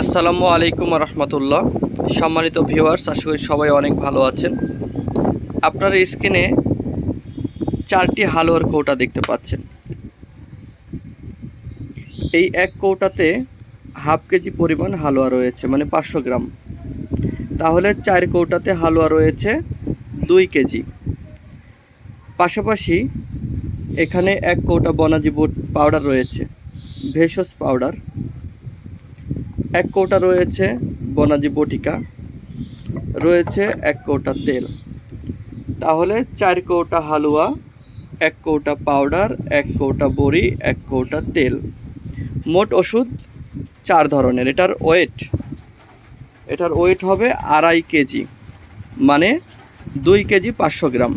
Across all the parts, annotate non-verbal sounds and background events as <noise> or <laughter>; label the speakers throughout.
Speaker 1: আসসালামু আলাইকুম রহমতুল্লাহ। সম্মানিত ভিউয়ার্স, আশা করি সবাই অনেক ভালো আছেন। আপনার স্ক্রিনে চারটি হালুয়ার কৌটা দেখতে পাচ্ছেন। এই এক কৌটাতে হাফ কেজি পরিমাণ হালুয়া রয়েছে মানে পাঁচশো গ্রাম। তাহলে চার কৌটাতে হালুয়া রয়েছে দুই কেজি। পাশাপাশি এখানে এক কৌটা বনাজি বুট পাউডার রয়েছে, ভেষজ পাউডার। এক কৌটা রয়েছে বনাজি বটিকা, রয়েছে এক কৌটা তেল। তাহলে চার কৌটা হালুয়া, এক কৌটা পাউডার, এক কৌটা বড়ি, এক কৌটা তেল। মোট ওষুধ চার ধরনের, এটার ওয়েট এটার ওয়েট হবে আড়াই কেজি মানে দুই কেজি পাঁচশো গ্রাম।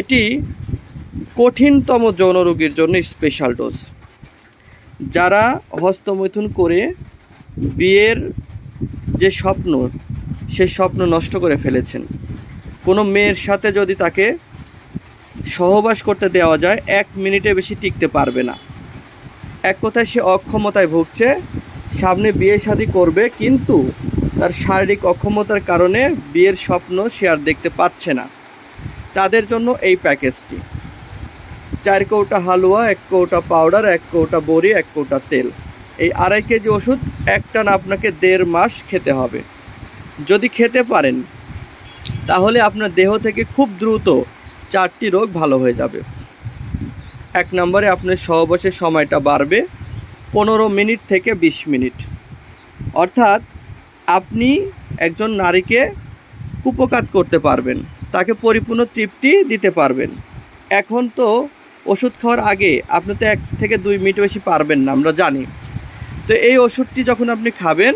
Speaker 1: এটি কঠিনতম যৌন রোগীর জন্য স্পেশাল ডোজ যারা হস্তমৈথুন করে বিয়ের যে স্বপ্ন, সে স্বপ্ন নষ্ট করে ফেলেছেন। কোনো মেয়ের সাথে যদি তাকে সহবাস করতে দেওয়া যায়, এক মিনিটে বেশি টিকতে পারবে না। এক কথায় সে অক্ষমতায় ভুগছে, সামনে বিয়ে শাদী করবে, কিন্তু তার শারীরিক অক্ষমতার কারণে বিয়ের স্বপ্ন সে আর দেখতে পাচ্ছে না। তাদের জন্য এই প্যাকেজটি। চার কৌটা হালুয়া, এক কৌটা পাউডার, এক কৌটা বড়ি, এক কৌটা তেল। এই আড়াই কেজি ওষুধ একটানা আপনাকে দেড় মাস খেতে হবে। যদি খেতে পারেন, তাহলে আপনার দেহ থেকে খুব দ্রুত চারটি রোগ ভালো হয়ে যাবে। এক নম্বরে আপনার সহবাসের সময়টা বাড়বে পনেরো মিনিট থেকে বিশ মিনিট। অর্থাৎ আপনি একজন নারীকে কুপকাত করতে পারবেন, তাকে পরিপূর্ণ তৃপ্তি দিতে পারবেন। এখন তো ওষুধ খাওয়ার আগে আপনি তো এক থেকে দুই মিনিট বেশি পারবেন না, আমরা জানি। তো এই ওষুধটি যখন আপনি খাবেন,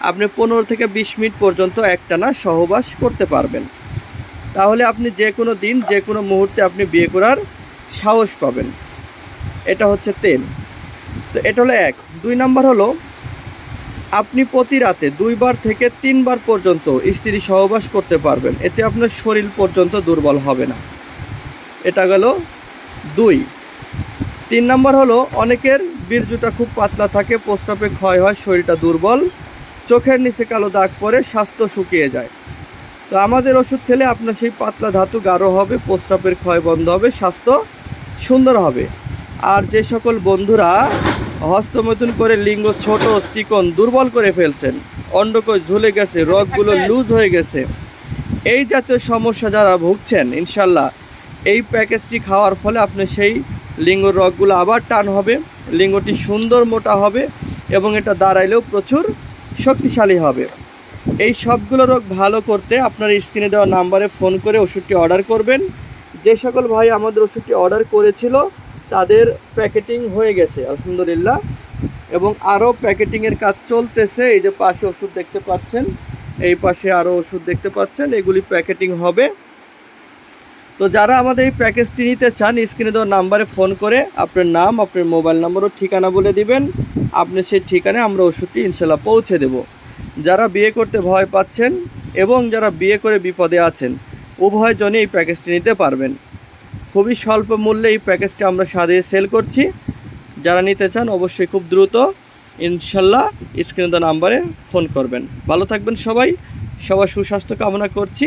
Speaker 1: আপনি পনেরো থেকে বিশ মিনিট পর্যন্ত একটানা সহবাস করতে পারবেন। তাহলে আপনি যে কোনো দিন, যে কোনো মুহূর্তে আপনি বিয়ে করার সাহস পাবেন। এটা হচ্ছে তেল। তো এটা হলো এক। দুই নাম্বার হলো, আপনি প্রতি রাতে দুইবার থেকে তিনবার পর্যন্ত স্ত্রী সহবাস করতে পারবেন। এতে আপনার শরীর পর্যন্ত দুর্বল হবে না। এটা গেল দুই। তিন নম্বর হলো অনেকের বীর্যটা খুব পাতলা থাকে প্রস্রাবে ক্ষয় হয় শরীরটা দুর্বল চোখের নিচে কালো দাগ পরে স্বাস্থ্য শুকিয়ে যায়। তো আমাদের ওষুধ খেলে আপনার সেই পাতলা ধাতু গাঢ় হবে প্রস্রাবের ক্ষয় বন্ধ হবে স্বাস্থ্য সুন্দর হবে। আর যে সকল বন্ধুরা হস্তমৈথুন করে লিঙ্গ ছোট চিকন দুর্বল করে ফেলছেন অন্ডকোষ ঝুলে গেছে রগগুলো <laughs> লুজ হয়ে গেছে এই জাতীয় সমস্যা যারা ভুগছেন ইনশাল্লাহ এই প্যাকেজটি খাওয়ার ফলে আপনি সেই লিঙ্গ রগগুলো আবার টান হবে, লিঙ্গটি সুন্দর মোটা হবে এবং এটা দাঁড়াইলেও প্রচুর শক্তিশালী হবে। এই সবগুলো রোগ ভালো করতে আপনার স্ক্রিনে দেওয়া নাম্বারে ফোন করে ওষুধটি অর্ডার করবেন। যে সকল ভাই আমাদের ওষুধটি অর্ডার করেছিল, তাদের প্যাকেটিং হয়ে গেছে, আলহামদুলিল্লাহ। এবং আরও প্যাকেটিংয়ের কাজ চলতেছে, এই যে পাশে ওষুধ দেখতে পাচ্ছেন, এই পাশে আরও ওষুধ দেখতে পাচ্ছেন, এগুলি প্যাকেটিং হবে। তো যারা আমাদের এই প্যাকেজটি নিতে চান, স্ক্রিনে দেওয়া নাম্বারে ফোন করে আপনার নাম, আপনার মোবাইল নাম্বার ও ঠিকানা বলে দিবেন। আপনি সেই ঠিকানায় আমরা ওষুধটি ইনশাল্লাহ পৌঁছে দেব। যারা বিয়ে করতে ভয় পাচ্ছেন এবং যারা বিয়ে করে বিপদে আছেন, উভয় জনে এই প্যাকেজটি নিতে পারবেন। খুবই স্বল্প মূল্যে এই প্যাকেজটি আমরা সাজিয়ে সেল করছি। যারা নিতে চান অবশ্যই খুব দ্রুত ইনশাল্লাহ স্ক্রিনে দেওয়া নাম্বারে ফোন করবেন। ভালো থাকবেন সবাই। সবার সুস্বাস্থ্য কামনা করছি।